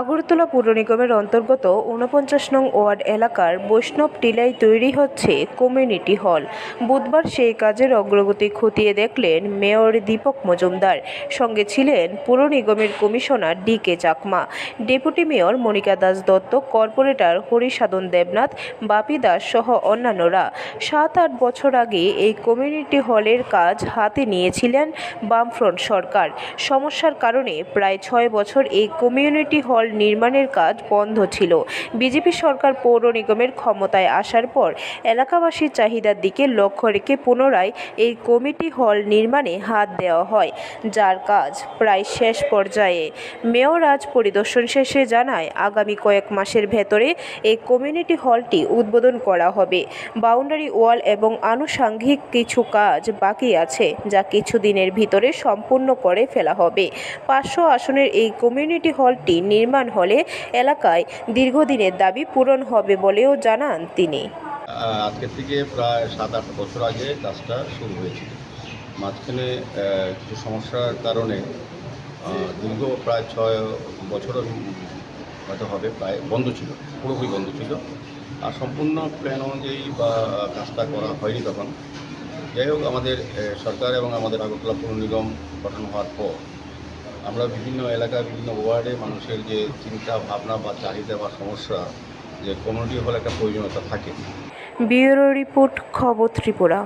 আগরতলা পুর নিগমের অন্তর্গত ঊনপঞ্চাশ নং ওয়ার্ড এলাকার বৈষ্ণব টিলায় তৈরি হচ্ছে কমিউনিটি হল। বুধবার সেই কাজের অগ্রগতি খতিয়ে দেখলেন মেয়র দীপক মজুমদার। সঙ্গে ছিলেন পুর নিগমের commissioner D K Chakma. Deputy mayor Monika Das Dutta, corporator Harisadhan Debnath, Bapi Das সহ অন্যান্যরা। সাত আট বছর আগে এই কমিউনিটি হলের কাজ হাতে নিয়েছিলেন বামফ্রন্ট সরকার। সমস্যার কারণে প্রায় ছয় বছর এই কমিউনিটি হল নির্মাণের কাজ বন্ধ ছিল। বিজেপি সরকার পৌর নিগমের ক্ষমতায় আসার পর এলাকাবাসীর চাহিদার দিকে লক্ষ্য রেখে পুনরায় এই কমিটি হল নির্মাণে হাত দেওয়া হয়, যার কাজ প্রায় শেষ পর্যায়ে। মেয়র আজ পরিদর্শন শেষে জানায়, আগামী কয়েক মাসের ভেতরে এই কমিউনিটি হলটি উদ্বোধন করা হবে। বাউন্ডারি ওয়াল এবং আনুষাঙ্গিক কিছু কাজ বাকি আছে, যা কিছুদিনের ভিতরে সম্পূর্ণ করে ফেলা হবে। পাঁচশো আসনের এই কমিউনিটি হলটি নির্মাণ হলে এলাকায় দীর্ঘদিনের দাবি পূরণ হবে বলেও জানান তিনি। আহ, আজকের থেকে প্রায় সাত আট বছর আগে কাজটা শুরু হয়েছিল। মাঝখানে কিছু সমস্যার কারণে দীর্ঘ প্রায় ছয় বছর হয়তো হবে প্রায় বন্ধ ছিল পুরোপুরি বন্ধ ছিল। আর সম্পূর্ণ প্ল্যান অনুযায়ী বা কাজটা করা হয়নি তখন। যাই হোক আমাদের সরকার এবং আমাদের আগরতলা পৌর নিগম গঠন হওয়ার পর আমরা বিভিন্ন এলাকা বিভিন্ন ওয়ার্ডে মানুষের যে চিন্তা, ভাবনা বা চাহিদা বা সমস্যা যে কমিউনিটি হল একটা প্রয়োজনীয়তা থাকে। ব্যুরো রিপোর্ট খবর ত্রিপুরা।